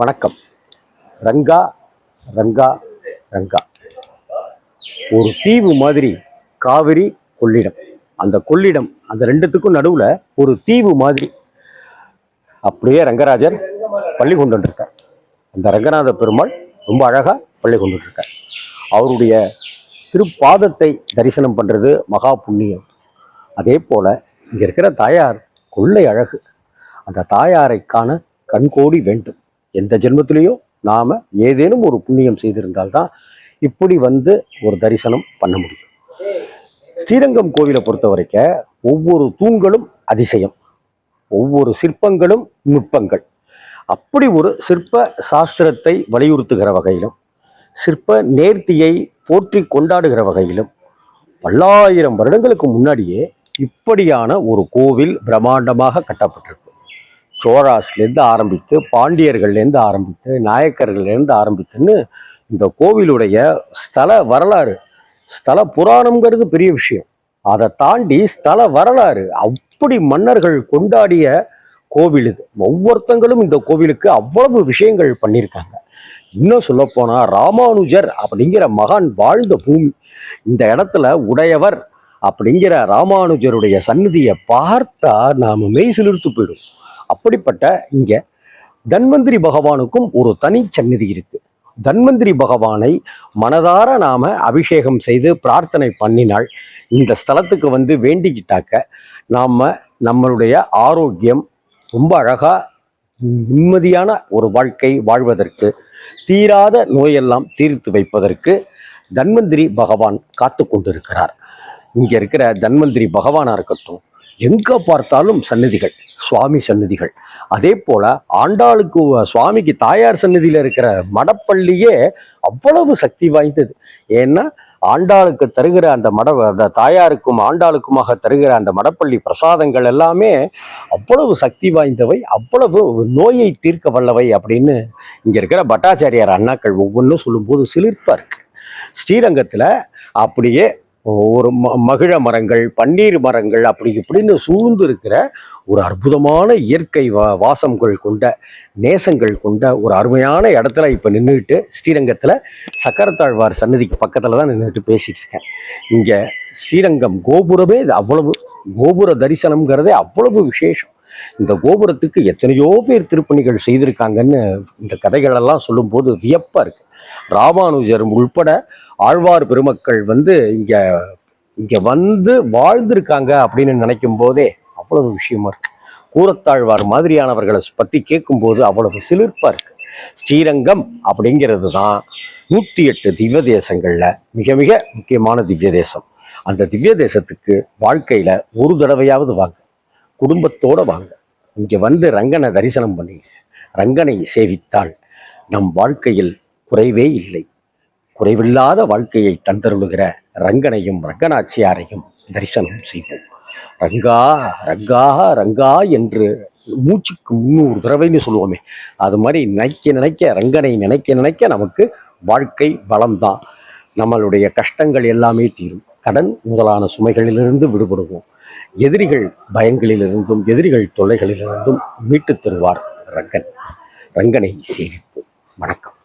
வணக்கம். ரங்கா ரங்கா ரங்கா. ஒரு தீவு மாதிரி காவிரி கொள்ளிடம். அந்த கொள்ளிடம் அந்த ரெண்டுத்துக்கும் நடுவில் ஒரு தீவு மாதிரி அப்படியே ரங்கராஜர் பள்ளி கொண்டு இருக்கார் அந்த ரங்கநாத பெருமாள் ரொம்ப அழகாக பள்ளி கொண்டு இருக்கார் அவருடைய திருப்பாதத்தை தரிசனம் பண்ணுறது மகா புண்ணியம். அதே போல் இங்கே இருக்கிற தாயார் கொள்ளை அழகு. அந்த தாயாரை காண கண்கோடி வேண்டும். எந்த ஜென்மத்திலையும் நாம் ஏதேனும் ஒரு புண்ணியம் செய்திருந்தால்தான் இப்படி வந்து ஒரு தரிசனம் பண்ண முடியும். ஸ்ரீரங்கம் கோவிலை பொறுத்த வரைக்கும் ஒவ்வொரு தூண்களும் அதிசயம். ஒவ்வொரு சிற்பங்களும் நுட்பங்கள். அப்படி ஒரு சிற்ப சாஸ்திரத்தை வலியுறுத்துகிற வகையிலும் சிற்ப நேர்த்தியை போற்றி கொண்டாடுகிற வகையிலும் பல்லாயிரம் வருடங்களுக்கு முன்னாடியே இப்படியான ஒரு கோவில் பிரம்மாண்டமாக கட்டப்பட்டிருக்கு. சோழாஸ்லேருந்து ஆரம்பித்து பாண்டியர்கள்லேருந்து ஆரம்பித்து நாயக்கர்கள்லேருந்து ஆரம்பித்துன்னு இந்த கோவிலுடைய ஸ்தல வரலாறு ஸ்தல புராணம்ங்கிறது பெரிய விஷயம். அதை தாண்டி ஸ்தல வரலாறு அப்படி மன்னர்கள் கொண்டாடிய கோவில் இது. ஒவ்வொருத்தங்களும் இந்த கோவிலுக்கு அவ்வளவு விஷயங்கள் பண்ணியிருக்காங்க. இன்னும் சொல்லப்போனால் ராமானுஜர் அப்படிங்கிற மகான் வாழ்ந்த பூமி. இந்த இடத்துல உடையவர் அப்படிங்கிற ராமானுஜருடைய சந்நிதியை பார்த்தா நாம் மெய் சிலிர்த்து போயிடும். அப்படிப்பட்ட இங்க தன்வந்திரி பகவானுக்கும் ஒரு தனி சந்நிதி இருக்கு. தன்வந்திரி பகவானை மனதார நாம அபிஷேகம் செய்து பிரார்த்தனை பண்ணினால் இந்த ஸ்தலத்துக்கு வந்து வேண்டிக்கிட்டாக்க நாம் நம்மளுடைய ஆரோக்கியம் ரொம்ப அழகா நிம்மதியான ஒரு வாழ்க்கை வாழ்வதற்கு தீராத நோயெல்லாம் தீர்த்து வைப்பதற்கு தன்வந்திரி பகவான் காத்து கொண்டிருக்கிறார். இங்கே இருக்கிற தன்வந்திரி பகவானாக இருக்கட்டும் எங்கே பார்த்தாலும் சன்னதிகள் சுவாமி சன்னதிகள் அதே போல ஆண்டாளுக்கு சுவாமிக்கு தாயார் சன்னதியில் இருக்கிற மடப்பள்ளியே அவ்வளவு சக்தி வாய்ந்தது. ஏன்னா ஆண்டாளுக்கு தருகிற அந்த மட அந்த தாயாருக்கும் ஆண்டாளுக்குமாக தருகிற அந்த மடப்பள்ளி பிரசாதங்கள் எல்லாமே அவ்வளவு சக்தி வாய்ந்தவை அவ்வளவு நோயை தீர்க்க வல்லவை அப்படின்னு இங்க இருக்கிற பட்டாச்சாரியார் அண்ணாக்கள் ஒவ்வொன்றும் சொல்லும்போது சிலிர்ப்பா இருக்கு. ஸ்ரீரங்கத்துல அப்படியே ஒரு ம மகிழ மரங்கள் பன்னீர் மரங்கள் அப்படி இப்படின்னு சூழ்ந்து இருக்கிற ஒரு அற்புதமான இயற்கை வா வாசங்கள் கொண்ட நேசங்கள் கொண்ட ஒரு அருமையான இடத்துல இப்போ நின்றுட்டு ஸ்ரீரங்கத்தில் சக்கரத்தாழ்வார் சன்னதிக்கு பக்கத்தில் தான் நின்றுட்டு பேசிகிட்டு இருக்கேன். இங்கே ஸ்ரீரங்கம் கோபுரமே இது அவ்வளவு கோபுர தரிசனம்ங்கிறதே அவ்வளவு விசேஷம். இந்த கோபுரத்துக்கு எத்தனையோ பேர் திருப்பணிகள் செய்திருக்காங்கன்னு இந்த கதைகளெல்லாம் சொல்லும்போது வியப்பாக இருக்குது ராமானுஜர் உள்பட ஆழ்வார் பெருமக்கள் வந்து இங்கே இங்கே வந்து வாழ்ந்திருக்காங்க அப்படின்னு நினைக்கும் போதே அவ்வளவு விஷயமா இருக்கு. கூரத்தாழ்வார் மாதிரியானவர்களை பற்றி கேட்கும்போது அவ்வளவு சிலிர்ப்பாக இருக்கு. ஸ்ரீரங்கம் அப்படிங்கிறது தான் நூற்றி எட்டு திவ்ய தேசங்களில் மிக மிக முக்கியமான திவ்ய தேசம். அந்த திவ்ய தேசத்துக்கு வாழ்க்கையில் ஒரு தடவையாவது வாங்க. குடும்பத்தோடு வாங்க. இங்கே வந்து ரங்கனை தரிசனம் பண்ணி ரங்கனை சேவித்தால் நம் வாழ்க்கையில் குறைவே இல்லை. குறைவில்லாத வாழ்க்கையை தந்தருளுகிற ரங்கனையும் ரங்கநாச்சியாரையும் தரிசனம் செய்வோம். ரங்கா ரங்கா ரங்கா என்று மூச்சுக்கு முன்னூறு தடவைன்னு சொல்லுவோமே. அது மாதிரி நினைக்க நினைக்க ரங்கனை நினைக்க நினைக்க நமக்கு வாழ்க்கை வளம்தான். நம்மளுடைய கஷ்டங்கள் எல்லாமே தீரும். கடன் முதலான சுமைகளிலிருந்து விடுபடுவோம். எதிரிகள் பயங்களிலிருந்தும் எதிரிகள் தொல்லைகளிலிருந்தும் மீட்டுத் தருவார் ரங்கன். ரங்கனை சேவிப்போம். வணக்கம்.